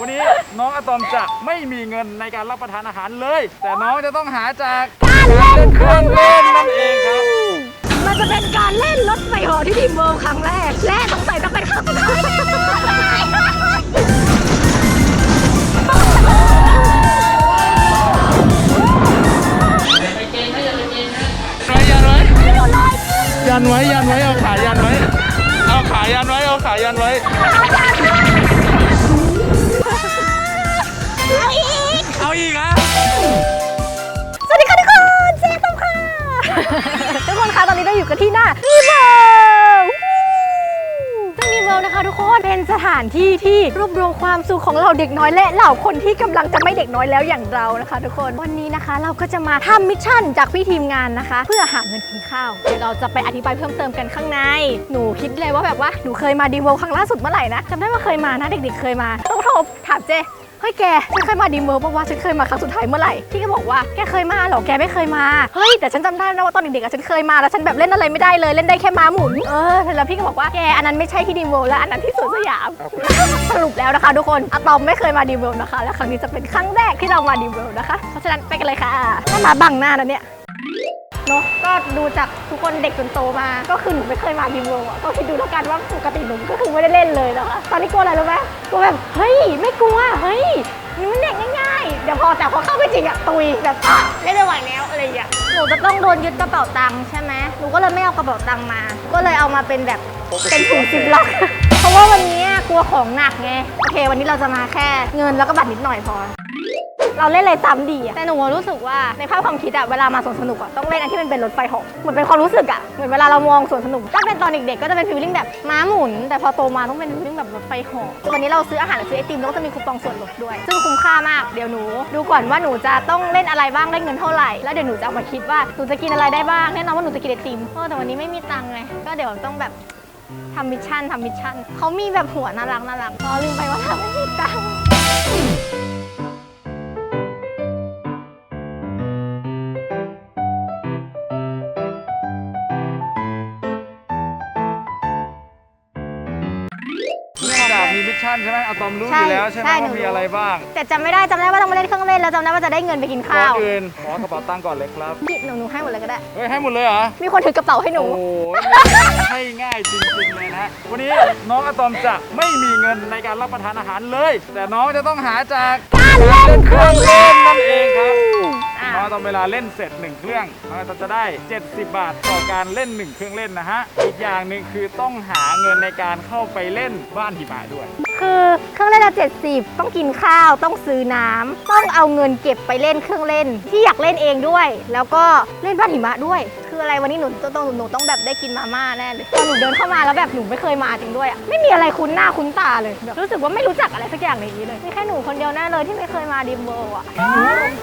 วันนี้น้องอะตอมจะไม่มีเงินในการรับประทานอาหารเลย แต่น้องจะต้องหาจากการเล่นเครื่องเล่นนั่นเองครับมันจะเป็นการเล่นรถไฟหอที่ทีเวิลด์ครั้งแรก และสงสัยต้องเป็นครั้งสุดท้ายแน่นอนยันไว้ยันไว้เอาขายันไว้ เอาขายันไว้เอาขายันไว้ ทุกคนคะตอนนี้เราอยู่กันที่หน้าวีเวิลด์ซึ่งวีเวลด์นะคะทุกคนเป็นสถานที่ที่รวบรวมความสุขของเราเด็กน้อยและเหล่าคนที่กำลังจะไม่เด็กน้อยแล้วอย่างเรานะคะ ทุกคนวันนี้นะคะ เราก็จะมาทำมิชชั่นจากพี่ทีมงานนะคะ เพื่อหาเงินกินข้าวเดี๋ยวเราจะไปอธิบายเพิ่มเติมกันข้างใน หนูคิดเลยว่าแบบว่าหนูเคยมาดีเวลครั้งล่าสุดเมื่อไหร่นะจำได้ว่าเคยมานะเด็กๆเคยมาต้องโทรถามเจ เฮ้ยแกฉันเคยมาดีเมอร์ปะว่าฉันเคยมาครั้งสุดท้ายเมื่อไหร่พี่ก็บอกว่าแกเคยมาเหรอแกไม่เคยมาเฮ้ยแต่ฉันจำได้นะว่าตอนเด็กๆอะฉันเคยมาแล้วฉันแบบเล่นอะไรไม่ได้เลยเล่นได้แค่ม้าหมุนเออแล้วพี่ก็บอกว่าแกอันนั้นไม่ใช่ที่ดีเมอร์แล้วอันนั้นที่สวนสยาม สรุปแล้วนะคะ ทุกคนอะตอมไม่เคยมาดีเมอร์นะคะและครั้งนี้จะเป็นครั้งแรกที่เรามาดีเมอร์นะคะ เพราะฉะนั้นไปกันเลยค่ะถ้ามาบังหน้านะเนี่ย เนอะก็ดูจากทุกคนเด็กจนโตมา ก็คือหนูไม่เคยมาดีโมอะก็คิดดูแล้วกันว่าปกติหนูก็คือไม่ได้เล่นเลยนะคะตอนนี้กลัวอะไรรู้ไหมกลัวแบบเฮ้ยไม่กลัวเฮ้ยนี่มันเด็กง่ายๆเดี๋ยวพอแต่พอเข้าไปจริงอะตุยแบบอะเล่นไม่ไหวแล้วอะไรอย่างเงี้ยหนูจะต้องโดนยึดกระเป๋าตังค์ใช่ไหมหนูก็เลยไม่เอากระเป๋าตังค์มา ก็เลยเอามาเป็นแบบเป็นถุงซิปล็อกเพราะว่าวันนี้กลัวของหนักไงโอเค วันนี้เราจะมาแค่เงินแล้วก็บัตรนิดหน่อยพอ เราเล่นอะไรซ้ำดีอะแต่หนูรู้สึกว่าในภาพความคิดอะเวลามาสวนสนุกอะต้องเล่นอันที่มันเป็นรถไฟเหอกเหมือนเป็นความรู้สึกอะเหมือนเวลาเรามองสวนสนุกถ้าเป็นตอนเด็กๆก็จะเป็นฟีลลิ่งแบบม้าหมุน แต่พอโตมาต้องเป็นฟีลลิ่งแบบรถไฟเหอกวันนี้เราซื้ออาหารหรือซื้อไอติมแล้วก็จะมีคูปองส่วนลดด้วย ซึ่งคุ้มค่ามากเดี๋ยวหนู ดูก่อนว่าหนูจะต้องเล่นอะไรบ้างได้เงินเท่าไหร่แล้วเดี๋ยวหนูจะเอามาคิดว่าหนูจะกินอะไรได้บ้างแน่นอนว่าหนูจะกินไอติมเออแต่วันนี้ไม่มีตังค์ไงก็เดี๋ยวต้องแบบทำมิชชั่นทำมิชชั่นเขามีแบบหัวน่ารักน่ารักอ๋อลืมไปว่าเราไม่มีตังค์ ชชั่นใช่ไหมอะตอมรู้อยู่แล้วใช่ไหมว่ามีอะไรบ้างแต่จำไม่ได้จำได้ว่าต้องมาเล่นเครื่องเล่นแล้วจำได้ว่าจะได้เงินไปกินก่ข้าอนวอื่นขอกระเป๋าตังค์ก่อนเลยครับพี่หนูหนูให้หมดเลยก็ได้ เฮ้ยให้หมดเลยเหรอ มีคนถือกระเป๋าให้หนู โอ้โหให้ง่ายจริงๆเลยนะ วันนี้น้องอะตอมจะไม่มีเงินในการรับประทานอาหารเลย แต่น้องจะต้องหาจากการเล่นเครื่องเล่นนั่นเองครับอะ น้องอะตอมเวลาเล่นเสร็จหนึ่งเครื่องน้องอะตอมจะได้ 70 บาทต่อการเล่นหนึ่งเครื่องเล่นนะฮะ อีกอย่างหนึ่งคือต้องหาเงินในการเข้าไปเล่นบ้านหิมะด้วย คือเครื่องเล่นละ70 ต้องกินข้าวต้องซื้อน้ำต้องเอาเงินเก็บไปเล่นเครื่องเล่น ที่อยากเล่นเองด้วย แล้วก็เล่นบ้านหิมะด้วย คืออะไรวันนี้หนูต้องหนูต้องแบบได้กินมาม่าแน่เลยตอนหนูเดินเข้ามาแล้วแบบหนูไม่เคยมาจริงด้วยอะไม่มีอะไรคุ้นหน้าคุ้นตาเลยแบบรู้สึกว่าไม่รู้จักอะไรสักอย่างในนี้เลยมีแค่หนูคนเดียวแน่เลยที่ไม่เคยมาดิมเบอร์อะ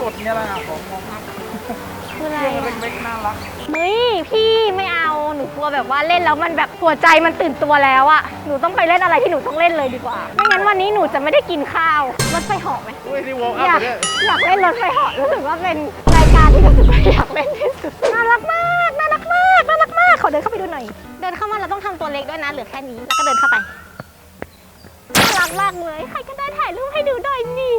กดเนี่ยแหละของมอง คืออะไรเครื่องอะ เล็กๆน่ารัก เฮ้ยพี่ไม่เอาหนูกลัวแบบว่าเล่นแล้วมันแบบหัวใจมันตื่นตัวแล้วอะหนูต้องไปเล่นอะไรที่หนูต้องเล่นเลยดีกว่า ไม่งั้นวันนี้หนูจะไม่ได้กินข้าวรถไฟเหาะไหมอุ้ยนี่วอล์กอัอยากพเลยอยากเล่นรถไฟเหาะรู้สึกว่าเป็นรายการที่รู้สึกว่าอยากเล่นที่สุดน่ารักมากน่ารักมากน่ารักมากขอเดินเข้าไปดูหน่อย เดินเข้ามาเราต้องทำตัวเล็กด้วยนะเหลือแค่นี้แล้วก็เดินเข้าไปน่ารักมากเลยใครก็ได้ถ่ายรูปให้ดูหน่อยนี่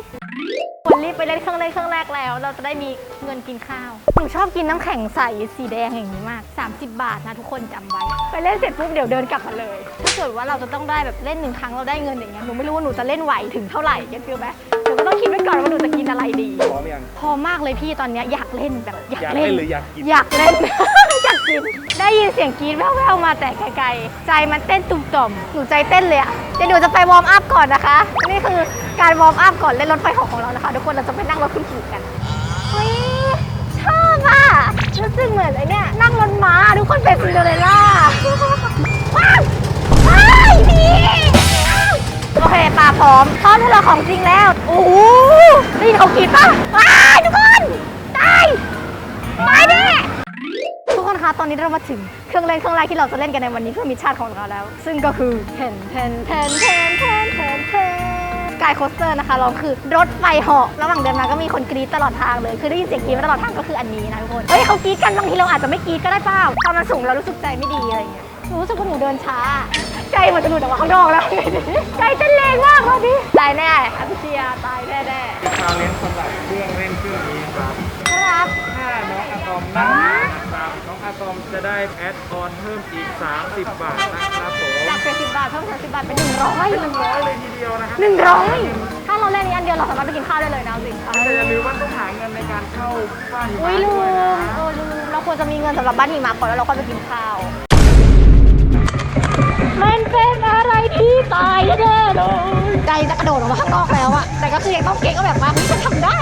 ควรรีบไปเล่นเครื่องเล่นเครื่องแรกแล้ว เราจะได้มีเงินกินข้าว หนูชอบกินน้ำแข็งใสสีแดงอย่างนี้มาก 30 บาทนะทุกคนจำไว้ ไปเล่นเสร็จปุ๊บเดี๋ยวเดินกลับมาเลย ถ้าเกิดว่าเราจะต้องได้แบบเล่นหนึ่งครั้งเราได้เงินอย่างเงี้ย หนูไม่รู้ว่าหนูจะเล่นไหวถึงเท่าไหร่เก็ตฟิลไหมหนูก็ต้องคิดไว้ก่อนว่าหนูจะกินอะไรดี พร้อมยังพอมากเลยพี่ตอนเนี้ยอยากเล่นแบบอยากอยากเล่เล่นน หรืออยากกิน อยากเล่นอยา กิน ได้ยินเสียงกรี๊ดแว่วๆมาแต่ไกลๆ ใจมันเต้นตุ่มต่อมหนูใจเต้นเลยอะเดี๋ยวหนูจะไปวอร์มอัพก่อนนะคะ นี่คือการวอร์มอัพก่อนเล่นรถไฟหอกของเรานะคะ ทุกคนเราจะไปนั่งรถคุณขี่กันเฮ้ยชอบอะรู้สึกเหมือนไอ้เนี่ยนั่งรถม้าทุกคนเป็นซินเดอเรลล่าว้าวว้าวดีโอเคปลาพร้อมพร้อมที่เราของจริงแล้วโอ้โหได้ยินเขากรีดป่ะว้ายทุกคนตายตายแน่ทุกคนคะ ตอนนี้เรามาถึงเครื่องเล่นเครื่องแรกที่เราจะเล่นกันในวันนี้เพื่อมิชชั่นของเราแล้ว ซึ่งก็คือเทนเทนเทนเทนเทนเทนเทนสกายโคสเตอร์นะคะเราคือรถไฟเหาะระหว่างเดินมาก็มีคนกรี๊ดตลอดทางเลย คือได้ยินเสียงกรี๊ดมาตลอดทางก็คืออันนี้นะทุกคน เฮ้ยเขากรี๊ดกันบางทีเราอาจจะไม่กรี๊ดก็ได้เปล่าพอนมันสูงเรารู้สึกใจไม่ดีอะไรอย่างเงี้ยรู้สึกว่าหนูเดินช้า ใจหมือนจะหลุดออกมาข้างนอกแล้วใจเต้ ได้แอดออนเพิ่มอีก 30 บาทนะครับผมจาก70บาทเพิ่ม30บาทเป็น100หนึ่งร้อยเลยทีเดียวนะครับ100 ถ้าเราเล่นนี้อันเดียวเราสามารถไปกินข้าวได้เลยนะจริงแต่อย่าลืมว่าต้องหาเงินในการเข้าบ้านหิอุ้มะยลืด้วยมนะเออลืมเราควรจะมีเงินสำหรับบ้านหิมะก่อนแล้วเราค่อยไปกินข้าว มันเป็นอะไรที่ตายแน่ๆเลยใจจะกระโดดออกมาข้างนอกแล้วอะแต่ก็คือยังต้องเก่งก็แบบว่าเฮ้ยฉันทำได้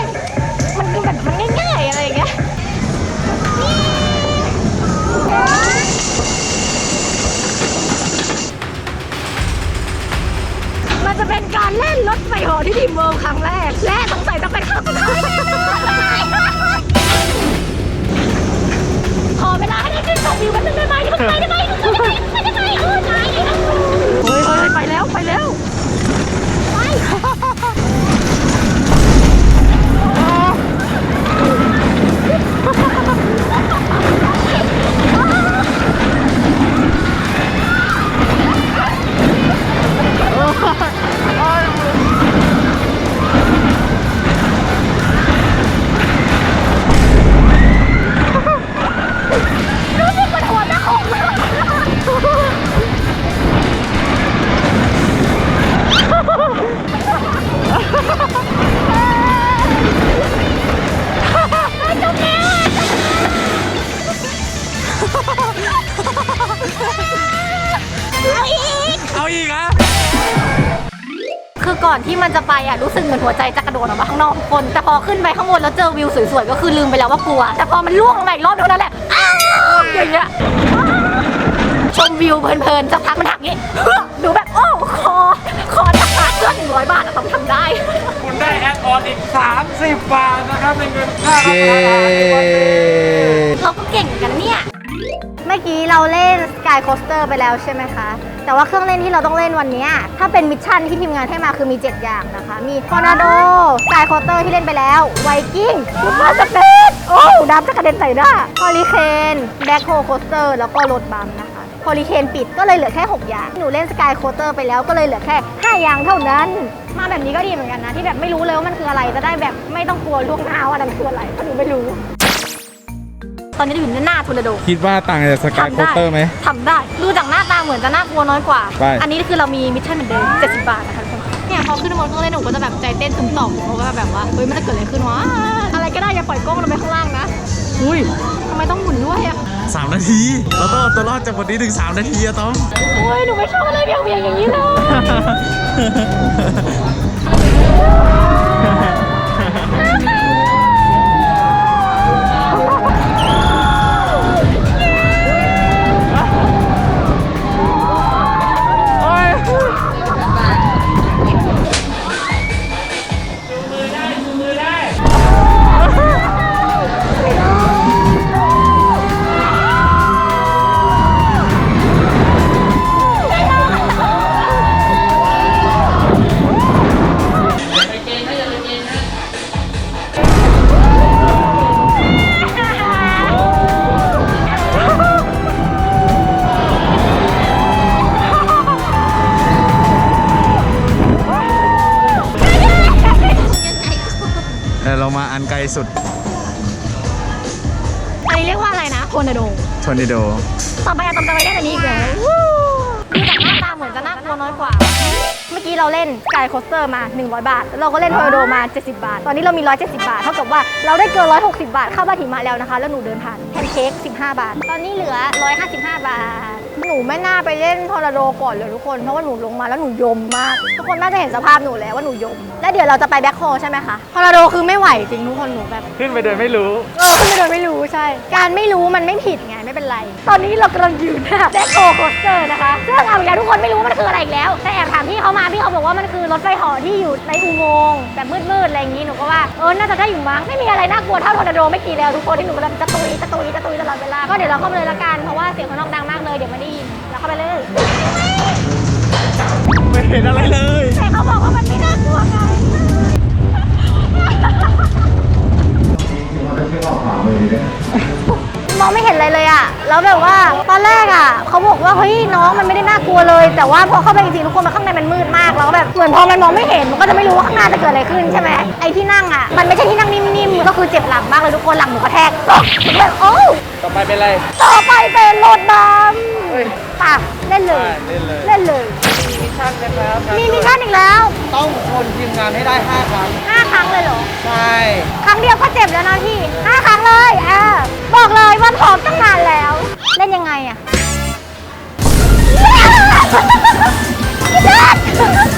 จะเป็นการเล่นรถไฟเหอที่ทีมเวิร์ครั้งแรก และสงสัยจะเป็นครั้งสุดท้ายแน่ๆขอเวลาให้ได้ขึ้นชมวิวแป๊บนึงได้ไหมอย่าเพิ่งไปได้ไหมอย่าเพิ่ไปได้ไหมไม่ได้ไหมเออตายแล้วเฮ้ยเฮ้ยไปแล้วไปแล้วไป เอาอีก เอาอีกอะคือก่อนที่มันจะไปอะรู้สึกเหมือนหัวใจจะกระโดดออกมาข้างนอกทุกคน แต่พอขึ้นไปข้างบนแล้วเจอวิวสวยๆ ก็คือลืมไปแล้วว่ากลัว แต่พอมันล่วงลงมาอีกรอบเท่านั้นแหละอ้าวอย่างเงี้ยชมวิวเพลินๆสักพักมันหักงี้ดูแบบโอ้คอคอจะขาดเพื่อนหนึ่งร้อยบาทอะต้องทำได้ คุณได้แอดออนอีก 30 บาทนะครับในเงินค่ารับเย้ประทานในวันนี้เราก็เก่งกันเนี่ยเมื่อกี้เราเล่น Sky Coaster ไปแล้วใช่ไหมคะ แต่ว่าเครื่องเล่นที่เราต้องเล่นวันเนี้ยถ้าเป็นมิชชั่นที่ทีมงานให้มาคือมี 7 อย่างนะคะ มี Tornado Sky Coaster ที่เล่นไปแล้ว Viking Super Speed โอ้น้ำจะกระเด็นใส่หน้า Hurricane Backhoe Coaster แล้วก็รถบัมนะคะ Hurricane ปิดก็เลยเหลือแค่ 6 อย่าง หนูเล่น Sky Coaster ไปแล้วก็เลยเหลือแค่ 5 อย่างเท่านั้น มาแบบนี้ก็ดีเหมือนกันนะ ที่แบบไม่รู้เลยว่ามันคืออะไรจะได้แบบไม่ต้องกลัวล่วงหน้าว่ามันคืออะไรเพราะหนูไม่รู้ต อนนี้เราอยู่หน้าทอร์นาโดคิดว่าต่างจากสกายโคเตอร์ไหมทำได้ดูจากหน้าตาเหมือนจะน่ากลัวน้อยกว่าไปอันนี้คือเรามีมิชชั่นเหมือนเดิม70 บาทนะคะทุกคนเนี่ยพอขึ้นบนเครื่องเล่นหนูก็จะแบบใจเต้นตุ้มต่อมเพราะว่าแบบว่าเฮ้ยมันจะเกิดอะไรขึ้นวะอะไรก็ได้อย่าปล่อยกล้องลงไปข้างล่างนะอุ้ยทำไมต้องหมุนด้วยอะสามนาทีเราต้องเอาตัวรอดจากบทนี้ถึง3นาทีอะต้อมโอ้ยหนูไม่ชอบอะไรเบี่ยงเบี่ยงๆอย่างนี้เลย นนี้เรียกว่าอะไรนะโทนาโดทอร์นิโด ต่อไปอะตอมจะไปเล่นอันนี้อีกแล้ววู้ดูจากหน้าตาเหมือนจะน่ากลัวน้อยกว่า เมื่อกี้เราเล่น Sky Coaster มา 100 บาทแล้วเราก็เล่น Tornado มา 70 บาท ตอนนี้เรามี 170 บาท เท่ากับว่าเราได้เกิน 160 บาท เข้าบ้านหิมะแล้วนะคะ แล้วหนูเดินผ่านแพนเค้ก15 บาท ตอนนี้เหลือ 155 บาทห นูไม่น่าไปเล่นทอร์นาโดก่อนเลยทุกคนเพราะว่าหนูลงมาแล้วหนูยมมาก ทุกคนน่าจะเห็นสภาพหนูแล้วว่าหนูยม แล้วเดี๋ยวเราจะไปแบ็คโฮใช่ไหมคะทอร์นาโดคือไม่ไหวจริงทุกคนหนูแบบขึ้นไปเดินไม่รู้เออขึ้นไปโดยไม่รู้ใช่ การไม่รู้มันไม่ผิดไงไม่เป็นไร ตอนนี้เรากำลังอยู่หน้าแดคโคโคสเตอร์นะคะซึ่งเอาอย่างทุกคนไม่รู้ว่ามันคืออะไรอีกแล้ว แต่แอบถามพี่เขามาพี่เขาบอกว่ามันคือรถไฟเหอที่อยู่ในอุโมงค์แบบมืดๆอะไรอย่างนี้หนูก็ว่าเออน่าจะได้อยู่มั้งไม่มีอะไรน่ากลัวเท่าทอร์นาโดไม่กี่แล้วทุกคนที่หนูกำลังจะตุยจะตุยจะตุยตลอดเวลาก็เดี๋ยวเราเข้าไปเลยละกันเพราะว่าเสียงข้างนอกดังมากเลยเดี๋ยวไม่ได้ยินเราเข้าไปเลยไม่เห็นอะไรเลยแต่เขาบอกว่ามันไม่น่ากลัวไง มองไม่เห็นอะไรเลยอะแล้วแบบว่าตอนแรกอะเขาบอกว่าเฮ้ยน้องมันไม่ได้น่ากลัวเลย แต่ว่าพอเข้าไปจริงๆทุกคนมันข้างในมันมืดมากแล้วแบบเหมือนพอมันมองไม่เห็นมันก็จะไม่รู้ว่าข้างหน้าจะเกิดอะไรขึ้นใช่ไหมไอ้ที่นั่งอะมันไม่ใช่ที่นั่งนิ่มๆก็คือเจ็บหลังมากเลยทุกคนหลังหนูกระแทกแบบโอ้ต่อไปเป็นอะไรต่อไปเป็นรถดเฮ้ยำป่ะเล่นเลย เล่นเลยเล่นเลยมีมิ ชชั่นนะครับมีมิชชั่นอีกแล้วต้องชนทีมงานให้ได้ 5 ครั้ง ห้าครั้งเลยเหรอ ใช่ ครั้งเดียวก็เจ็บแล้วนะพี่ห้าครั้งเลยอ่าบอกเลยว่าพร้อมตั้งนานแล้ว เล่นยังไงอะพี่เด็ก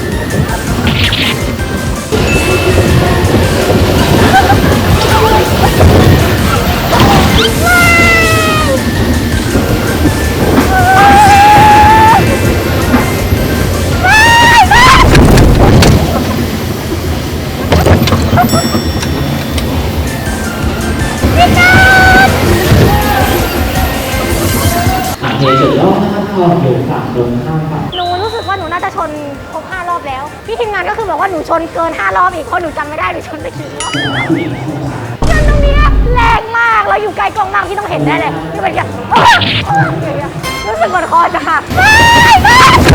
นูชนเกินห้ารอบอีกเพราะหนูจำไม่ได้หนูชนไปกี่รอบชนตรงเนี้ยแรงมากเราอยู่ใกล้กล้องมากที่ต้องเห็นแน่เลยนี่เป็นอย่างรู้สึกเหมือนคอจะหักทุกคนคะ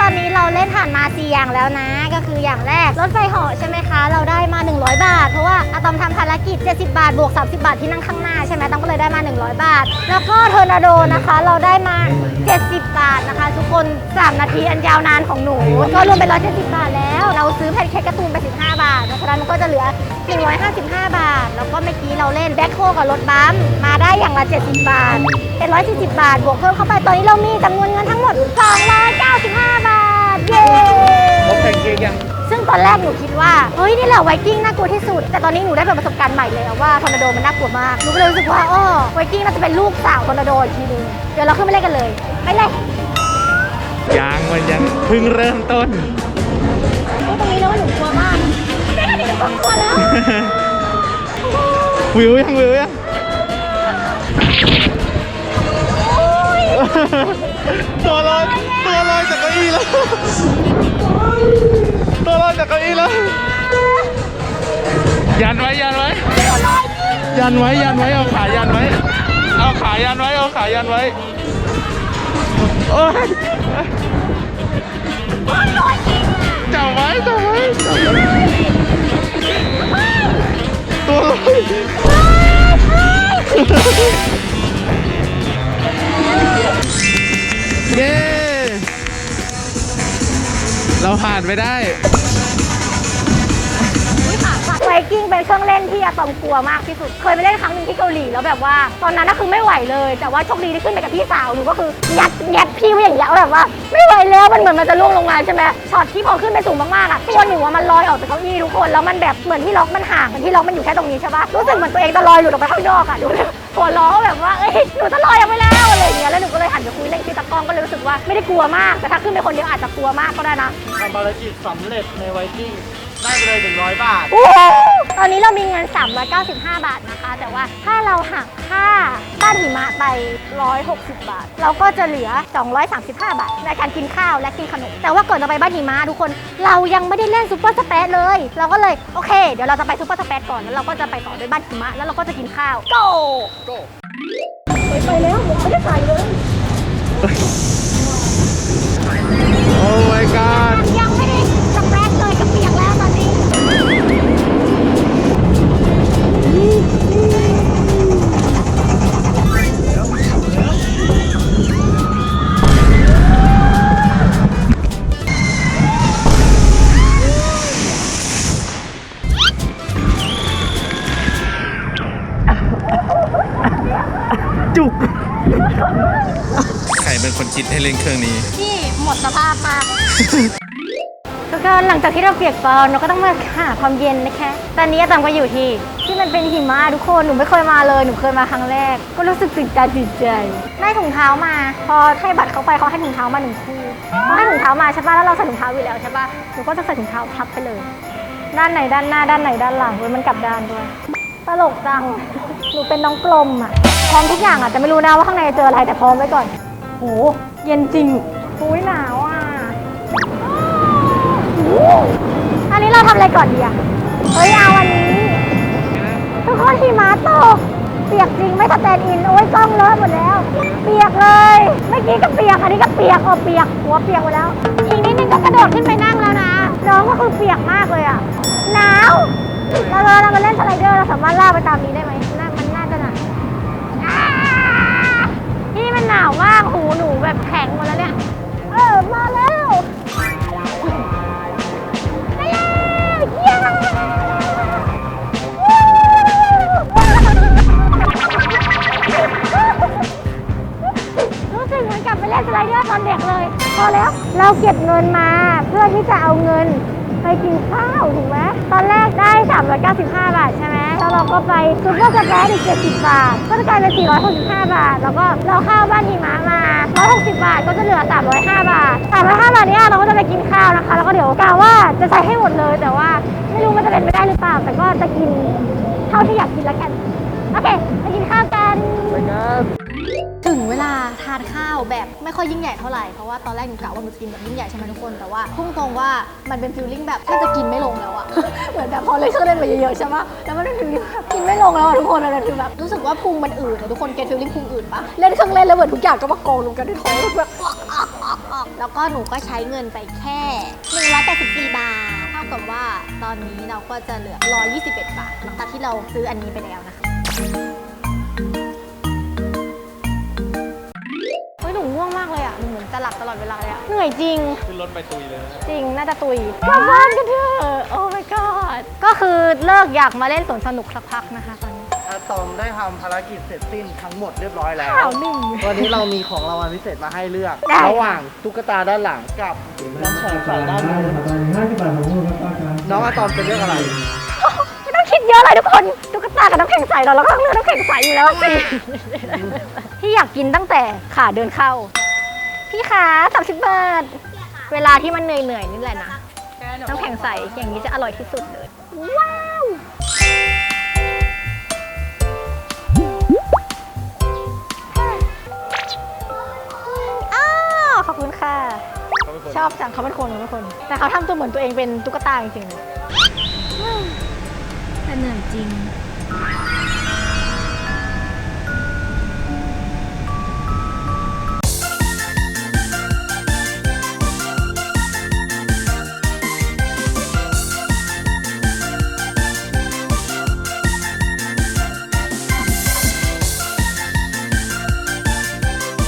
ตอนนี้เราเล่นผ่านมาสี่อย่างแล้วนะ ก็คืออย่างแรก รถไฟเหาะใช่ไหมคะ เราได้มา 100 บาท เพราะว่าอะตอมทำภารกิจ 70 บาท บวก 30 บาทที่นั่งข้างหน้าใช่ไหมตอมก็เลยได้มา 100 บาท แล้วก็เทอร์นาโดนะคะ เราได้มา 70 บาทนะคะ ทุกคน 3 นาทีอันยาวนานของหนู ก็รวมเป็น170 บาทแล้ว เราซื้อแพนเค้กการ์ตูนไป 15 บาทเพราะฉะนั้นมันก็จะเหลือ 155 บาท แล้วก็เมื่อกี้เราเล่นแบ็คโฮกับรถบัมมาได้อย่างละ 70 บาทเป็น140 บาท บวกเพิ่มเข้าไป ตอนนี้เรามีจำนวนเงินทั้งหมด 295 บาท เย้ลบแพนเค้กยังซึ่งตอนแรกหนูคิดว่า เฮ้ย นี่แหละไวกิ้งน่ากลัวที่สุด แต่ตอนนี้หนูได้ประสบการณ์ใหม่เลยว่าทอร์นาโดมันน่ากลัวมาก หนูก็เลยรู้สึกว่าอ้อไวกิ้งน่าจะเป็นลูกสาวทอร์นาโดอีกทีนึง เดี๋ยวเราขึ้นไปเล่นกันเลย ไปเลยยังมันยังเพิ่งเริ่มต้นพูดตรงนี้แล้วว่าหนูกลัวมากแม่นี่หนูก็กลัวแล้ววิวยังวิวยัง ตัวลอยตัวลอยจากเก้าอี้แล้วตัวลอยจากเก้าอี้แล้ว ยันไว้ยันไว้ ยันไว้ ยันไว้ เอาขายันไว้ เอาขายันไว้ เอาขายันไว้โอ้ยจับไว้จับไว้จับไว้ตัวลอย เย้ เราผ่านไปได้ ไวกิ้งเป็นเครื่องเล่นที่อะตอมกลัวมากที่สุด เคยไปเล่นครั้งหนึ่งที่เกาหลีแล้วแบบว่า ตอนนั้นก็คือไม่ไหวเลย แต่ว่าโชคดีที่ขึ้นไปกับพี่สาวหนูก็คือยัดยัดพี่ไว้อย่างเงี้ยแบบว่า ไม่ไหวแล้วมันเหมือนมันจะล่วงลงมาใช่ไหมช็อตที่พอขึ้นไปสูงมากๆอะตัวหนูอะมันลอยออกจากเก้าอี้ทุกคนแล้วมันแบบเหมือนที่ล็อกมันห่างเหมือนที่ล็อกมันอยู่แค่ตรงนี้ใช่ปะรู้สึกเหมือนตัวเองจะลอยหลุดออกไปข้างนอกอะดูเลย หัวล้อแบบว่าเอ้ยหนูจะลอยออกไปแล้วอะไรอย่างเงี้ยแล้วหนูก็เลยหันไปคุยเล่นพี่ตะกล้องก็เลยรู้สึกว่าไม่ได้กลัวมากแต่ถ้าขึ้นไปคนเดียวอาจจะกลัวมากก็ได้นะทำภารกิจสำเร็จในไวกิ้งได้ไปเลย100 บาท โอ้โห ตอนนี้เรามีเงิน 395 บาทนะคะ แต่ว่าถ้าเราหักค่าบ้านหิมะไป 160 บาท เราก็จะเหลือ 235 บาท ในการกินข้าวและกินขนม แต่ว่าก่อนจะไปบ้านหิมะทุกคน เรายังไม่ได้เล่นซูเปอร์สเปซเลย เราก็เลยโอเค เดี๋ยวเราจะไปซูเปอร์สเปซก่อน แล้วเราก็จะไปต่อด้วยบ้านหิมะ แล้วเราก็จะกินข้าว go go ไปแล้วผมไม่ได้ใส่เลยโอ้ my god กทุกคนหลังจากที่เราเปียกปอนเราก็ต้องมาหาความเย็นนะคะ ตอนนี้อาตอมก็อยู่ที่ ที่มันเป็นหิมะทุกคน หนูไม่เคยมาเลย หนูเคยมาครั้งแรก ก็รู้สึกตื่นตาตื่นใจ ได้ถุงเท้ามา พอให้บัตรเขาไปเขาให้ถุงเท้ามาหนึ่งคู่พอให้ถุงเท้ามาใช่ป่ะ แล้วเราใส่ถุงเท้าอยู่แล้วใช่ป่ะ หนูก็จะใส่ถุงเท้าทับไปเลย ด้านไหนด้านหน้าด้านไหนด้านหลังเว้ยมันกลับด้านด้วย ตลกจัง หนูเป็นน้องกลมอะ พร้อมทุกอย่างอะแต่ไม่รู้นะว่าข้างในจะเจออะไรแต่พร้อมไว้ก่อนโหเย็นจริงอุ้ยหนาว อันนี้เราทำอะไรก่อนดีอะเฮ้ยเอาวันนี้ ทุกคนหิมะตก เปียกจริงไม่สแตนด์อิน โอ้ยกล้องเลอะหมดแล้ว เปียกเลย เมื่อกี้ก็เปียก อันนี้ก็เปียกโอ้เปียก หัวเปียกหมดแล้ว อีกนิดนึงก็กระโดดขึ้นไปนั่งแล้วนะ น้องก็คือเปียกมากเลยอะหนาวเราเราเรามาเล่นสไลเดอร์เราสามารถลากไปตามนี้ได้ไหมน่ามันน่าจะหนาวอ้านี่มันหนาวมาก หูหนูแบบแข็งหมดแล้วเนี่ย เออ มาแล้ว รู้สึกเหมือนกลับไปเล่นสไลเดอร์ตอนเด็กเลย พอแล้ว เราเก็บเงินมาเพื่อที่จะเอาเงินไปกินข้าวถูกไหมตอนแรกได้ 395 บาทใช่ไหมแล้วเราก็ไปซุปเปอร์สแปซอีก70 บาท ก็จะกลายเป็น465 บาท แล้วก็เราเข้าบ้านหิมะมา160 บาทก็จะเหลือ 305 บาท 305 บาทเนี้ยเราก็จะไปกินข้าวนะคะ แล้วก็เดี๋ยวกะว่าจะใช้ให้หมดเลยแต่ว่า ไม่รู้มันจะเป็นไปได้หรือเปล่า แต่ก็จะกินเท่าที่อยากกินแล้วกัน โอเคไปกินข้าวกันถึงเวลาทานข้าวแบบไม่ค่อยยิ่งใหญ่เท่าไหร่ เพราะว่าตอนแรกหนูกะว่าหนูจะกินแบบยิ่งใหญ่ใช่ไหมทุกคน แต่ว่าพุ่งตรงว่ามันเป็นฟิลลิ่งแบบแทบจะกินไม่ลงแล้วอะเหมือนแบบพอเล่นเครื่องเล่นไปเยอะๆใช่ปะแล้วมันเป็นฟิลลิ่งแบบกินไม่ลงแล้วอะทุกคนมันเป็นฟิลแบบรู้สึกว่าพุงมันอืดอะทุกคนเก็ตฟิลลิ่งพุงอืดปะเล่นเครื่องเล่นแล้วเหมือนทุกอย่างก็มากองรวมกันในท้องแบบแล้วก็หนูก็ใช้เงินไปแค่184บาทเท่ากับว่าตอนนี้เราก็จะเหลือ 121 บาทหลังจากที่เราซื้ออันนี้ไปแล้วนะคะเฮ้ยหนูง่วงมากเลยอะหนูเหมือนจะหลับตลอดเวลาเลยอะเหนื่อยจริง ขึ้นรถไปตุยเลยจริง น่าจะตุยกลับบ้านกันเถอะ โอ้ my god ก็คือเลิกอยากมาเล่นสวนสนุกสักพักนะคะ ตอนนี้อะตอมได้ทำภารกิจเสร็จสิ้นทั้งหมดเรียบร้อยแล้ว ข่าวหนึ่ง วันนี้เรามีของรางวัลพิเศษมาให้เลือก ได้ ระหว่างตุ๊กตาด้านหลังกับน้ำแข็งใสด้านนู้นน้องอะตอมจะเลือกอะไร ไม่ต้องคิดเยอะเลยทุกคนตุ๊กตากับน้ำแข็งใสเราเราก็ต้องเลือกน้ำแข็งใสอยู่แล้วสิที่อยากกินตั้งแต่ขาเดินเข้า พี่ขาสามสิบบาท เวลาที่มันเหนื่อยๆนี่แหละนะน้ำแข็งใสอย่างนี้จะอร่อยที่สุดเลย ว้า อบจังเขาเป็นคนเขาเป็นคน แต่เขาทำตัวเหมือนตัวเองเป็นตุ๊กตาจริงๆแต่เหนื่อยจริง